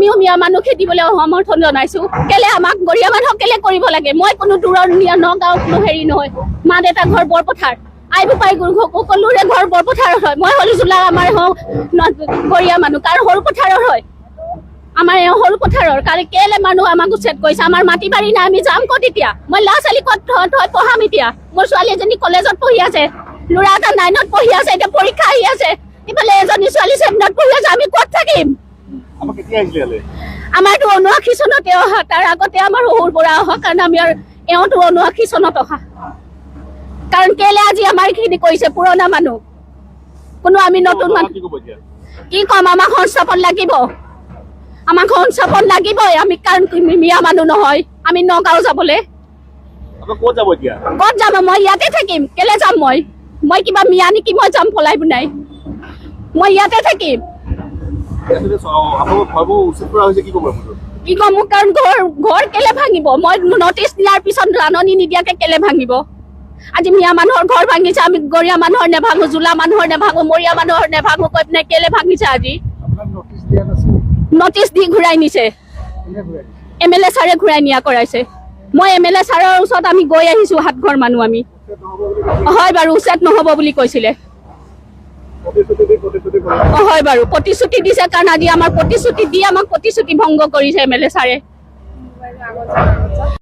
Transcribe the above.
আমিও মিয়া মানুহ খেদিবলৈ সমৰ্থন জনাইছো। কেলে আমাক গৰীয়া মানুহক কেলে কৰিব লাগে? মই কোনো দূৰৰ নিয়া নগাঁও কোনো হেৰি নহয়। মা দেউতা ঘৰ বৰপথাৰ। আই বোপাই সকলোৰে ঘৰ বৰপথাৰত হয়। মই হ'লো জোলা আমাৰ হওঁ গৰীয়া মানুহ। কাৰণ সৰু পথাৰৰ হয়? আমাৰ এওঁ সৰু পথাৰৰ। কাৰণ কেলে মানুহ আমাক উচ্ছেদ কৰিছে? আমাৰ মাটি বাৰী নাই আমি যাম ক'ত এতিয়া? মই ল'ৰা ছোৱালী ক'ত থ- পঢ়াম এতিয়া? মোৰ ছোৱালী এজনী কলেজত পঢ়ি আছে। ল'ৰা এটা নাইনত পঢ়ি আছে এতিয়া পৰীক্ষা আহি আছে। ইফালে এজনী ছোৱালী ছেভেনত পঢ়ি আছে আমি ক'ত থাকিম? আমাৰতো ঊনআশী চনতে অহা তাৰ আগতে আমাৰ শহুৰ পৰা অহা কাৰণ আমি আৰু এওঁতো ঊনআশী চনত অহা। কাৰণ কেলে আজি আমাৰ এইখিনি কৰিছে পুৰণা মানুহ? কোনো আমি নতুন মানুহ কি ক'ম আমাক সংস্থাপন লাগিব। আমাক সংস্থাপন লাগিবই। আমি কাৰণ মিয়া মানুহ নহয়। আমি নগাঁও যাবলৈ। ক'ত যাব মই ইয়াতে থাকিম। কেলে যাম মই? মই কিবা মিয়া নেকি? মই যাম পলাই বুনাই মই ইয়াতে থাকিম ইয়াতে চ- আপোনালোকৰ ঘৰবোৰ উচ্ছেদ কৰা হৈছে কি ক'ম মোক কাৰণ ঘৰ ঘৰ কেলে ভাঙিব? মই নটিচ দিয়াৰ পিছত জাননী নিদিয়াকে কেলে ভাঙিব? আজি মিয়া মানুহৰ ঘৰ ভাঙিছে আমি গৰীয়া মানুহৰ নেভাঙো জোলা মানুহৰ নেভাঙো মৰিয়া মানুহৰ নেভাঙো কৈ পিনে কেলে ভাঙিছে আজি? নটিচ নটিচ দি ঘূৰাই নিছে। এম এল এ ছাৰে ঘূৰাই নিয়া কৰাইছে। মই এম এল এ ছাৰৰ ওচৰত আমি গৈ আহিছো সাত ঘৰ মানুহ আমি। হয় বাৰু উচ্ছেদ নহ'ব বুলি কৈছিলে। হয় বাৰু। প্ৰতিশ্ৰুতি দিছে কাৰণ আজি আমাৰ প্ৰতিশ্ৰুতি দি আমাক প্ৰতিশ্ৰুতি ভংগ কৰিছে এম এল এ ছাৰে।